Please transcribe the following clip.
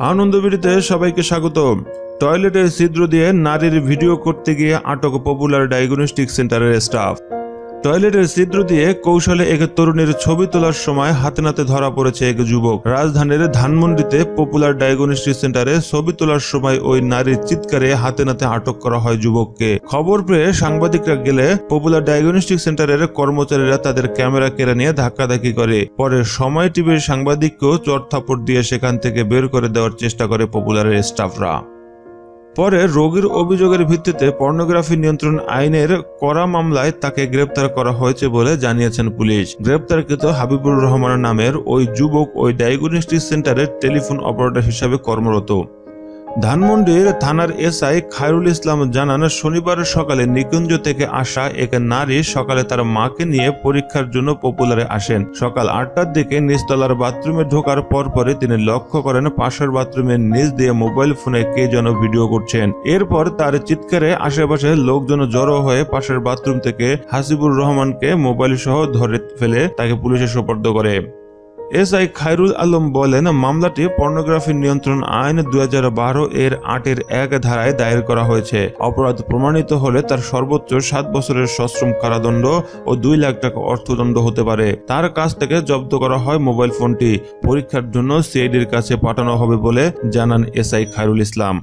আনন্দবিড়িতে সবাইকে স্বাগত টয়লেটের ছিদ্র দিয়ে নারীর ভিডিও করতে গিয়ে আটক পপুলার ডায়াগনস্টিক সেন্টারের স্টাফ। টয়লেটের ছিদ্র দিয়ে কৌশলে এক তরুণীর ছবি তোলার সময় হাতে নাতে ধরা পড়েছে এক যুবক। রাজধানীর ধানমন্ডিতে পপুলার ডায়াগনস্টিক সেন্টারে ছবি তোলার সময় ওই নারীর চিৎকারে হাতে নাতে আটক করা হয় যুবককে। খবর পেয়ে সাংবাদিকরা গেলে পপুলার ডায়াগনস্টিক সেন্টারের কর্মচারীরা তাদের ক্যামেরা কেড়ে নিয়ে ধাক্কাধাক্কি করে। পরে সময় টিভির সাংবাদিককেও চড়থাপড় দিয়ে সেখান থেকে বের করে দেওয়ার চেষ্টা করে পপুলারের স্টাফরা। পরে রোগীর অভিযোগের ভিত্তিতে পর্নোগ্রাফি নিয়ন্ত্রণ আইনের করা মামলায় তাকে গ্রেপ্তার করা হয়েছে বলে জানিয়েছেন পুলিশ। গ্রেপ্তারকৃত হাবিবুর রহমান নামের ওই যুবক ওই ডায়াগনস্টিক সেন্টারের টেলিফোন অপারেটর হিসাবে কর্মরত। ধানমন্ডির থানার এসআই খায়রুল ইসলাম জানান, শনিবার সকালে নিকুঞ্জ থেকে আসা এক নারী সকালে তার মাকে নিয়ে পরীক্ষার জন্য পপুলারে আসেন। সকাল আটটার দিকে নিচতলার বাথরুমে ঢোকার পরপরই তিনি লক্ষ্য করেন পাশের বাথরুমের নিচ দিয়ে মোবাইল ফোনে কে যেন ভিডিও করছেন। এরপর তার চিৎকারে আশেপাশে লোকজন জড়ো হয়ে পাশের বাথরুম থেকে হাসিবুর রহমানকে মোবাইল সহ ধরে ফেলে তাকে পুলিশে সোপর্দ করে। এসআই খায়রুল আলম বলেন, মামলাটি পর্নোগ্রাফি নিয়ন্ত্রণ আইন দুই এর আটের এক ধারায় দায়ের করা হয়েছে। অপরাধ প্রমাণিত হলে তার সর্বোচ্চ সাত বছরের সশ্রম কারাদণ্ড ও দুই লাখ টাকা অর্থদণ্ড হতে পারে। তার কাছ থেকে জব্দ করা হয় মোবাইল ফোনটি। পরীক্ষার জন্য সিআইডির কাছে পাঠানো হবে বলে জানান এসআই খায়রুল ইসলাম।